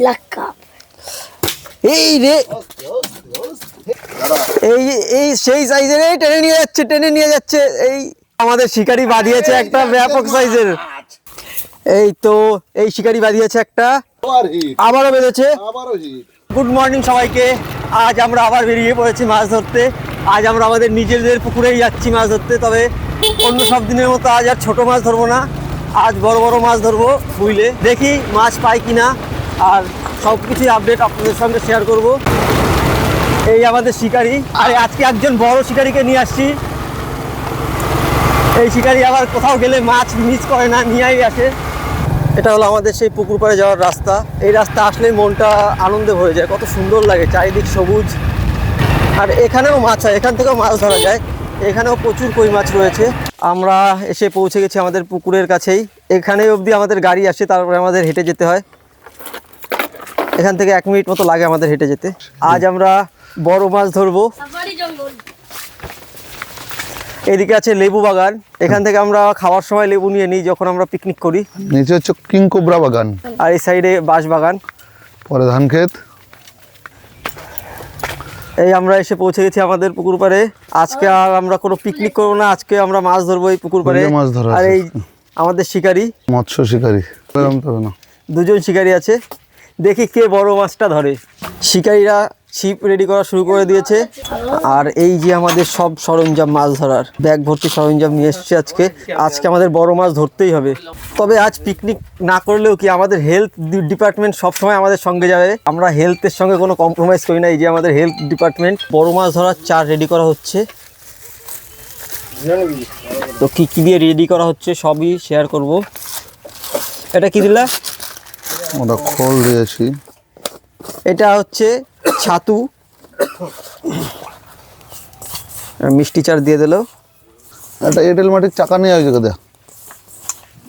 black cup. এই রে। এই এই সেই সাইজের এই টেনে নিয়ে যাচ্ছে টেনে নিয়ে যাচ্ছে। এই আমাদের শিকারি বাঁধিয়েছে একটা ব্যাপক সাইজের এই তো এই শিকারি বাঁধিয়েছে একটা। আবারও বেঁধেছে। গুড মর্নিং সবাইকে। আজ আমরা আবার বেরিয়ে পড়েছি মাছ ধরতে। আজ আমরা আমাদের নিজেদের পুকুরেই যাচ্ছি মাছ ধরতে তবে অন্য সব দিনের মতো আজ আর ছোট মাছ ধরবো না। আজ বড় বড় মাছ ধরবো বুঝলে দেখি মাছ পাই কিনা। আর সব কিছুই আপডেট আপনাদের সঙ্গে শেয়ার করব। এই আমাদের শিকারি। আর, আজকে একজন বড় শিকারিকে নিয়ে আসছি। এই শিকারি আবার কোথাও গেলে মাছ মিস করে না, নিয়েই আসে। এটা হলো আমাদের সেই পুকুর পাড়ে যাওয়ার রাস্তা। এই রাস্তা আসলেই মনটা আনন্দে ভরে যায়, কত সুন্দর লাগে, চারিদিক সবুজ। আর এখানেও মাছ হয়, এখান থেকেও মাছ ধরা যায়। এখানেও প্রচুর কই মাছ রয়েছে। আমরা এসে পৌঁছে গেছি আমাদের পুকুরের কাছেই। এখানে অবধি আমাদের গাড়ি আসে, তারপরে আমাদের হেঁটে যেতে হয়। এখান থেকে এক মিনিট মতো লাগে আমাদের হেঁটে যেতে। আজ আমরা বড় মাছ ধরবো। এদিকে আছে লেবু বাগান। এখান থেকে আমরা খাওয়ার সময় লেবু নিয়ে নিই যখন আমরা পিকনিক করি। নিচে হচ্ছে কিং কোবরা বাগান। আর এই সাইডে বাঁশ বাগান। পরে ধান ক্ষেত। এই আমরা এসে পৌঁছে গেছি আমাদের পুকুর পাড়ে। আজকে আর আমরা কোনো পিকনিক করব না আজকে আমরা মাছ ধরবো এই পুকুর পাড়ে। মাছ ধরা আর এই আমাদের শিকারি। মৎস্য শিকারী। এরকম তো না দুজন শিকারি আছে। দেখি কে বড় মাছটা ধরে। শিকারীরা ছিপ রেডি করা শুরু করে দিয়েছে। আর এই যে আমাদের সব সরঞ্জাম মাছ ধরার ব্যাগ ভর্তি সরঞ্জাম নিয়ে এসেছে আজকে। আজকে আমাদের বড় মাছ ধরতেই হবে। তবে আজ পিকনিক না করলেও কি আমাদের হেলথ ডিপার্টমেন্ট সবসময় আমাদের সঙ্গে যাবে। আমরা হেলথের সঙ্গে কোনো কম্প্রোমাইজ করি না। এই যে আমাদের হেলথ ডিপার্টমেন্ট বড় মাছ ধরার চার রেডি করা হচ্ছে। তো কী কী দিয়ে রেডি করা হচ্ছে সবই শেয়ার করব। এটা কি দিলা? ওটা খোল দিয়েছি। এটা হচ্ছে ছাতু। মিষ্টি চার দিয়ে দিল। একটা এঁটেল মাটির চাকা নিয়ে ওই জায়গা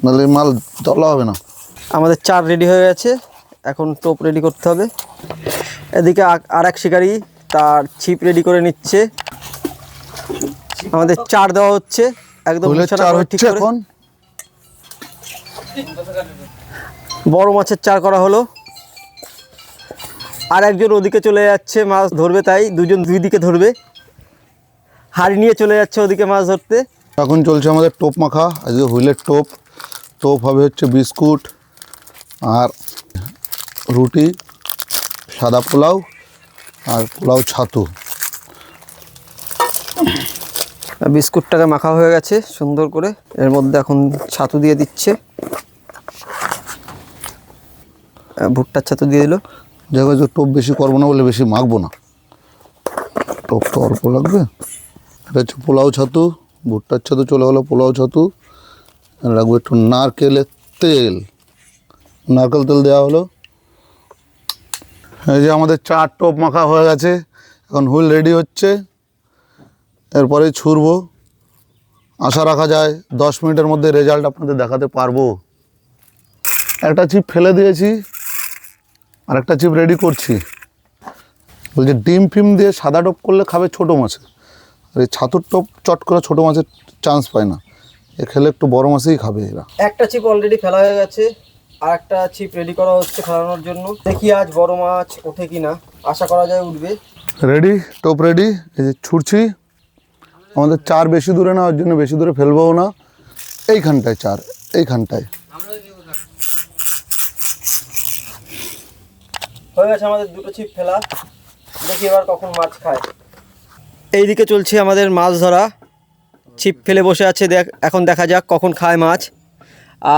নাহলে মাল তোলা হবে না। আমাদের চার রেডি হয়ে গেছে। এখন টোপ রেডি করতে হবে। এদিকে আর এক শিকারি তার ছিপ রেডি করে নিচ্ছে। আমাদের চার দেওয়া হচ্ছে। একদম ঠিক। এখন? বড় মাছের চার করা হলো। আর একজন ওদিকে চলে যাচ্ছে মাছ ধরবে তাই। দুজন দুই দিকে ধরবে। হাড়ি নিয়ে চলে যাচ্ছে ওদিকে মাছ ধরতে। এখন চলছে আমাদের টোপ মাখা। আজকে হুইলের টোপ। টোপ হবে হচ্ছে বিস্কুট আর রুটি সাদা পোলাও আর পোলাও ছাতু। বিস্কুটটাকে মাখা হয়ে গেছে সুন্দর করে। এর মধ্যে এখন ছাতু দিয়ে দিচ্ছে। ভুট্টার ছাতু দিয়ে দিল। জায়গায় যে টোপ বেশি করব না বলে বেশি মাখবো না। টোপ তো অল্প লাগবে। এটা হচ্ছে পোলাও ছাতু। ভুট্টার ছাতু চলে গেলো, পোলাও ছাতু। রাখব একটু নারকেলের তেল। নারকেল তেল দেওয়া হলো। এই যে আমাদের চার টোপ মাখা হয়ে গেছে। এখন হুইল রেডি হচ্ছে। এরপরে ছুরবো আশা রাখা যায় দশ মিনিটের মধ্যে রেজাল্ট আপনাদের দেখাতে পারব। একটা চিপ ফেলে দিয়েছি। আর একটা চিপ রেডি করছি। বলছে ডিম ফিম দিয়ে সাদা টোপ করলে খাবে ছোটো মাছে আর এই ছাতুর টোপ চট করে ছোটো মাছের চান্স পায় না। এ খেলে একটু বড় মাছেই খাবে এরা। একটা চিপ অলরেডি ফেলা হয়ে গেছে। আর একটা চিপ রেডি করা হচ্ছে ফেলানোর জন্য। দেখি আজ বড় মাছ ওঠে কি না আশা করা যায় উঠবে। রেডি টোপ রেডি এই যে ছুটছি। আমাদের চার বেশি দূরে না ওর জন্য বেশি দূরে ফেলবও না। এইখানটায় চার এইখানটায়। হয়ে গেছে আমাদের দুটো ছিপ ফেলা। দেখি এবার কখন মাছ খায়। এইদিকে চলছে আমাদের মাছ ধরা। ছিপ ফেলে বসে আছে দেখ এখন দেখা যাক কখন খায় মাছ।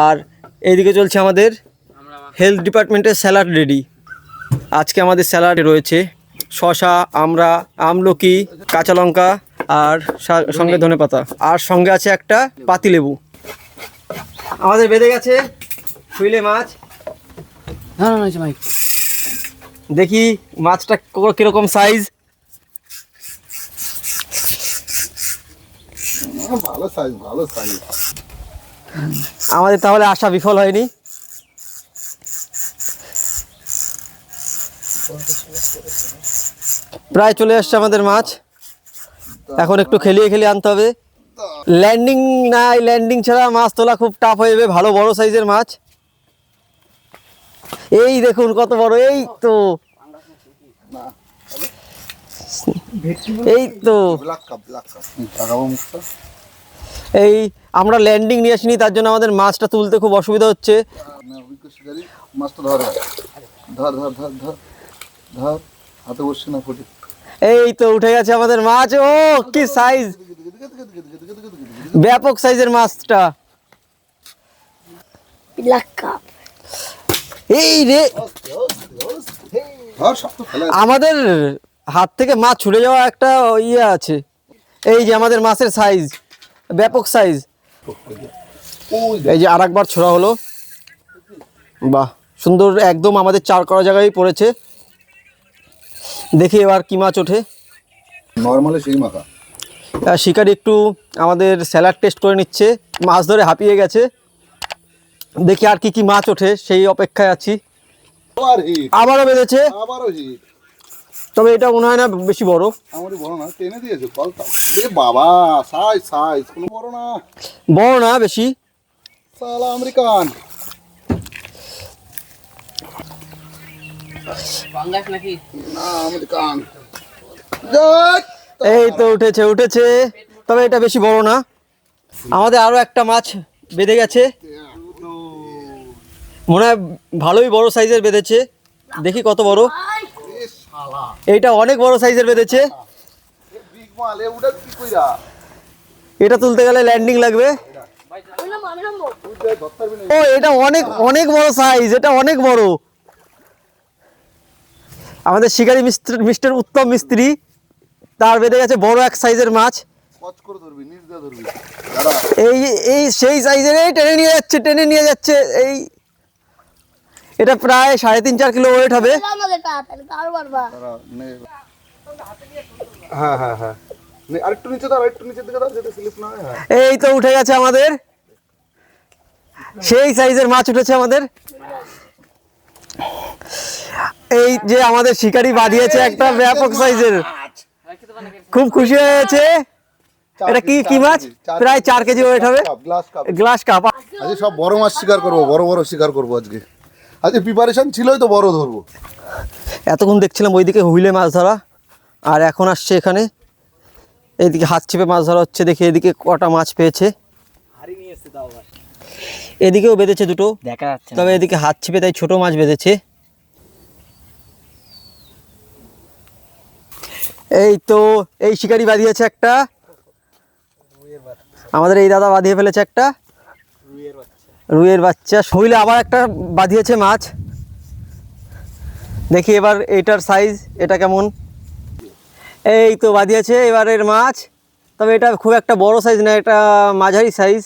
আর এইদিকে চলছে আমাদের হেলথ ডিপার্টমেন্টের স্যালাড রেডি। আজকে আমাদের স্যালাড রয়েছে শশা আমরা আমলকি কাঁচা লঙ্কা আর সঙ্গে ধনে পাতা। আর সঙ্গে আছে একটা পাতিলেবু আমাদের বেঁধে গেছে শুইলে মাছ। it's Mike. দেখি মাছটা কীরকম সাইজ ভালো সাইজ ভালো সাইজ আমাদের তাহলে আশা বিফল হয়নি। প্রায় চলে আসছে আমাদের মাছ। এখন একটু খেলিয়ে খেলিয়ে আনতে হবে। ল্যান্ডিং নাই ল্যান্ডিং ছাড়া মাছ তোলা খুব টাফ হয়ে যাবে ভালো বড় সাইজের মাছ। এই দেখুন কত বড়, এই তো। এই তো। ব্ল্যাক কাপ ব্ল্যাক কাপ এই আমরা ল্যান্ডিং নিয়ে আসিনি, তার জন্য আমাদের মাছটা তুলতে খুব অসুবিধা হচ্ছে। এই তো, উঠে গেছে আমাদের মাছ। ও, কি সাইজ ব্যাপক সাইজের মাছটা। Black cup. এই রে। আমাদের হাত থেকে মাছ ছুটে যাওয়া একটা ইয়ে আছে। এই যে আমাদের মাছের সাইজ ব্যাপক সাইজ এই যে আর একবার ছোড়া হলো। বাহ সুন্দর একদম আমাদের চার করা জায়গায় পড়েছে। দেখি এবার কি মাছ ওঠে। নর্মালি সেই মাখা আর শিকারি একটু আমাদের স্যালাড টেস্ট করে নিচ্ছে। মাছ ধরে হাঁপিয়ে গেছে। দেখি আর কি কি মাছ ওঠে সেই অপেক্ষায় আছি। আবারও বেঁধেছে। আবারও হিট। তবে এটা মনে হয় না বেশি বড়। আমারই বড় না টেনে দিয়েছে কলটা। এ বাবা সাইজ সাইজ কোনো বড় না। বড় না বেশি। সালা আমেরিকান। পাঙ্গাস নাকি? না আমেরিকান। এই তো উঠেছে উঠেছে। তবে এটা বেশি বড় না। আমাদের আরও একটা মাছ বেঁধে গেছে। মনে হয় ভালোই বড় সাইজের বেঁধেছে। দেখি কত বড়। এ শালা এইটা অনেক বড় সাইজের বেঁধেছে। এটা তুলতে গেলে ল্যান্ডিং লাগবে। ও, এটা অনেক অনেক বড় সাইজ এটা অনেক বড়। আমাদের শিকারি মিস্ত্রি, মিস্টার উত্তম মিস্ত্রি, তার বেঁধে গেছে বড় এক সাইজের মাছ। এই এই সেই সাইজের টেনে নিয়ে যাচ্ছে, টেনে নিয়ে যাচ্ছে, এই এটা প্রায় সাড়ে তিন চার কিলো ওয়েট হবে। হ্যাঁ হ্যাঁ হ্যাঁ। আরেকটু নিচে দাও আরেকটু নিচের দিকে দাও যাতে স্লিপ না এই তো উঠে গেছে আমাদের। সেই সাইজের মাছ উঠেছে আমাদের। এই যে আমাদের শিকারি বাঁধিয়েছে একটা ব্যাপক সাইজের। খুব খুশি হয়েছে এটা কি কি মাছ? প্রায় চার কেজি ওয়েট হবে। গ্লাস কাপ গ্লাস কাপ আজকে সব বড় মাছ শিকার করব বড় বড় শিকার করব আজকে। আজকে প্রিপারেশন ছিলই তো বড় ধরবো। এতক্ষণ দেখছিলাম ওইদিকে হুইলে মাছ ধরা আর এখন আসছে এখানে। এইদিকে হাত চেপে মাছ ধরা হচ্ছে দেখি এদিকে কটা মাছ পেয়েছে। এদিকেও বেঁধেছে দুটো। দেখা যাচ্ছে তবে এদিকে হাত ছিপে তাই ছোট মাছ বেঁধেছে। এই তো এই শিকারি বাঁধিয়েছে একটা। আমাদের এই দাদা বাঁধিয়ে ফেলেছে একটা। রুইয়ের বাচ্চা, শৈলে আবার একটা বাঁধিয়েছে মাছ। দেখি এবার এইটার সাইজ এটা কেমন? এই তো বাঁধিয়েছে এবারের মাছ। তবে এটা খুব একটা বড় সাইজ না, এটা মাঝারি সাইজ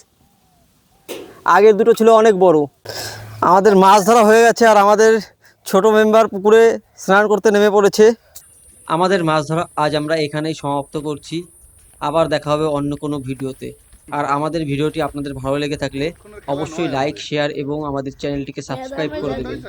আগের দুটো ছিল অনেক বড়। আমাদের মাছ ধরা হয়ে গেছে আর আমাদের ছোট মেম্বার পুকুরে স্নান করতে নেমে পড়েছে। আমাদের মাছ ধরা আজ আমরা এখানেই সমাপ্ত করছি। আবার দেখা হবে অন্য কোনো ভিডিওতে। আর আমাদের ভিডিওটি আপনাদের ভালো লেগে থাকলে অবশ্যই লাইক শেয়ার এবং আমাদের চ্যানেলটিকে সাবস্ক্রাইব করে দেবেন।